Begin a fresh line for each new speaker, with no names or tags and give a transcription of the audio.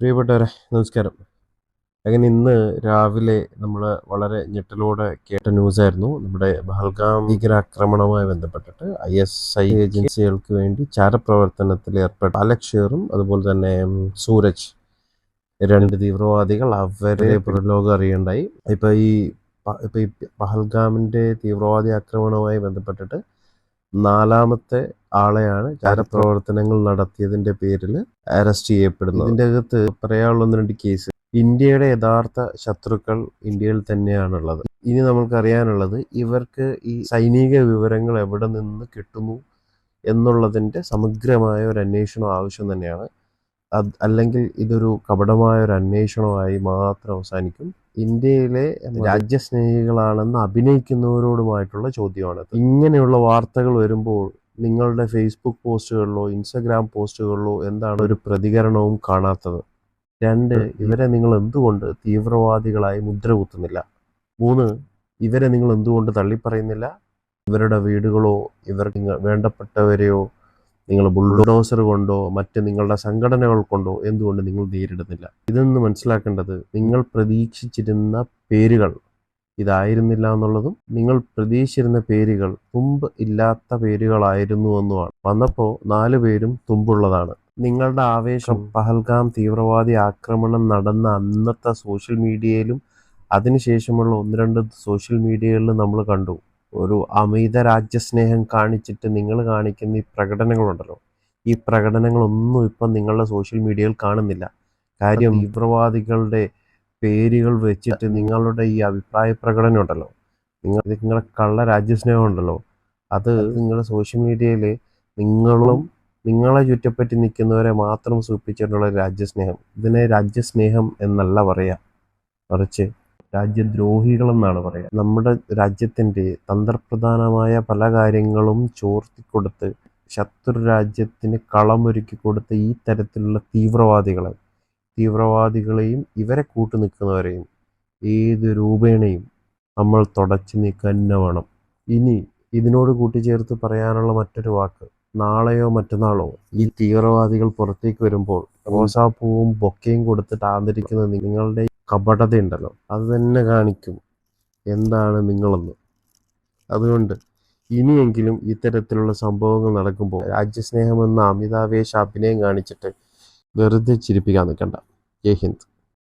പ്രിയപ്പെട്ടവരെ നമസ്കാരം. അങ്ങനെ ഇന്ന് രാവിലെ നമ്മൾ വളരെ ഞെട്ടലോടെ കേട്ട ന്യൂസായിരുന്നു. നമ്മുടെ ബഹൽഗാം ഭീകരാക്രമണവുമായി ബന്ധപ്പെട്ടിട്ട് ഐ എസ് ഐ ഏജൻസികൾക്ക് വേണ്ടി ചാരപ്രവർത്തനത്തിൽ ഏർപ്പെട്ട അലക്ഷേറും അതുപോലെ തന്നെ സൂരജ് രണ്ട് തീവ്രവാദികൾ അവരെ പുറലോകം അറിയണ്ടായി ഇപ്പൊ ഈ ഇപ്പൊ ഈ പഹൽഗാമിന്റെ തീവ്രവാദി ആക്രമണവുമായി ബന്ധപ്പെട്ടിട്ട് നാലാമത്തെ ആളെയാണ് ചാരപ്രവർത്തനങ്ങൾ നടത്തിയതിന്റെ പേരിൽ അറസ്റ്റ് ചെയ്യപ്പെടുന്നത്. ഇതിന്റെ അകത്ത് പറയാനുള്ള ഒന്ന് രണ്ട് കേസ്. ഇന്ത്യയുടെ യഥാർത്ഥ ശത്രുക്കൾ ഇന്ത്യയിൽ തന്നെയാണുള്ളത്. ഇനി നമ്മൾക്ക് അറിയാനുള്ളത് ഇവർക്ക് ഈ സൈനിക വിവരങ്ങൾ എവിടെ നിന്ന് കിട്ടുന്നു എന്നുള്ളതിന്റെ സമഗ്രമായ ഒരു അന്വേഷണം ആവശ്യം തന്നെയാണ്. അല്ലെങ്കിൽ ഇതൊരു കപടമായ ഒരു അന്വേഷണമായി മാത്രം അവസാനിക്കും. ഇന്ത്യയിലെ രാജ്യസ്നേഹികളാണെന്ന് അഭിനയിക്കുന്നവരോടുമായിട്ടുള്ള ചോദ്യമാണ്. ഇങ്ങനെയുള്ള വാർത്തകൾ വരുമ്പോൾ നിങ്ങളുടെ ഫേസ്ബുക്ക് പോസ്റ്റുകളിലോ ഇൻസ്റ്റഗ്രാം പോസ്റ്റുകളിലോ എന്താണ് ഒരു പ്രതികരണവും കാണാത്തത്? രണ്ട് ഇവരെ നിങ്ങൾ എന്തുകൊണ്ട് തീവ്രവാദികളായി മുദ്ര കുത്തുന്നില്ല മൂന്ന് ഇവരെ നിങ്ങൾ എന്തുകൊണ്ട് തള്ളിപ്പറയുന്നില്ല? ഇവരുടെ വീടുകളോ നിങ്ങൾ വേണ്ടപ്പെട്ടവരെയോ നിങ്ങൾ ബുൾഡോസർ കൊണ്ടോ മറ്റ് നിങ്ങളുടെ സംഘടനകൾ കൊണ്ടോ എന്തുകൊണ്ട് നിങ്ങൾ നേരിടുന്നില്ല? ഇതെന്ന് മനസ്സിലാക്കേണ്ടത് നിങ്ങൾ പ്രതീക്ഷിച്ചിരുന്ന പേരുകൾ ഇതായിരുന്നില്ല എന്നുള്ളതും നിങ്ങൾ പ്രതീക്ഷിച്ചിരുന്ന പേരുകൾ തുമ്പ് ഇല്ലാത്ത പേരുകളായിരുന്നു എന്നുമാണ് വന്നപ്പോൾ നാലു പേരും തുമ്പുള്ളതാണ്. നിങ്ങളുടെ ആവേശം പഹൽഗാം തീവ്രവാദി ആക്രമണം നടന്ന അന്നത്തെ സോഷ്യൽ മീഡിയയിലും അതിനുശേഷമുള്ള ഒന്ന് രണ്ട് സോഷ്യൽ മീഡിയകളിലും നമ്മൾ കണ്ടു. ഒരു അമിത രാജ്യസ്നേഹം കാണിച്ചിട്ട് നിങ്ങൾ കാണിക്കുന്ന ഈ പ്രകടനങ്ങളുണ്ടല്ലോ. ഈ പ്രകടനങ്ങളൊന്നും ഇപ്പം നിങ്ങളുടെ സോഷ്യൽ മീഡിയയിൽ കാണുന്നില്ല. കാര്യം തീവ്രവാദികളുടെ പേരുകൾ വെച്ചിട്ട് നിങ്ങളുടെ ഈ അഭിപ്രായ പ്രകടനം ഉണ്ടല്ലോ. നിങ്ങൾ നിങ്ങളുടെ കള്ള രാജ്യസ്നേഹം ഉണ്ടല്ലോ. അത് നിങ്ങൾ സോഷ്യൽ മീഡിയയിൽ നിങ്ങളും നിങ്ങളെ ചുറ്റപ്പറ്റി നിൽക്കുന്നവരെ മാത്രം സൂപ്പിച്ചിട്ടുള്ള രാജ്യസ്നേഹം. ഇതിനെ രാജ്യസ്നേഹം എന്നല്ല പറയുക മറിച്ച് രാജ്യദ്രോഹികളെന്നാണ് പറയുക നമ്മുടെ രാജ്യത്തിന്റെ തന്ത്രപ്രധാനമായ പല കാര്യങ്ങളും ചോർത്തിക്കൊടുത്ത് ശത്രു രാജ്യത്തിന് കളമൊരുക്കി കൊടുത്ത ഈ തരത്തിലുള്ള തീവ്രവാദികളെ തീവ്രവാദികളെയും ഇവരെ കൂട്ടു നിൽക്കുന്നവരെയും ഏത് രൂപേണയും നമ്മൾ തുടച്ചു നീക്കാൻ തന്നെ വേണം. ഇനി ഇതിനോട് കൂട്ടിച്ചേർത്ത് പറയാനുള്ള മറ്റൊരു വാക്ക് നാളെയോ മറ്റന്നാളോ ഈ തീവ്രവാദികൾ പുറത്തേക്ക് വരുമ്പോൾ റോസാപ്പൂവും ബൊക്കയും കൊടുത്തിട്ട് ആദരിക്കുന്ന നിങ്ങളുടെ കപടതയുണ്ടല്ലോ അത് തന്നെ കാണിക്കും എന്താണ് നിങ്ങളെന്ന്. അതുകൊണ്ട് ഇനിയെങ്കിലും ഇത്തരത്തിലുള്ള സംഭവങ്ങൾ നടക്കുമ്പോൾ രാജ്യസ്നേഹമെന്ന അമിതാവേശ അഭിനയം കാണിച്ചിട്ട് വെറുതെ ചിരിപ്പിക്കാൻ നിൽക്കണ്ട. ജയ് ഹിന്ദ്.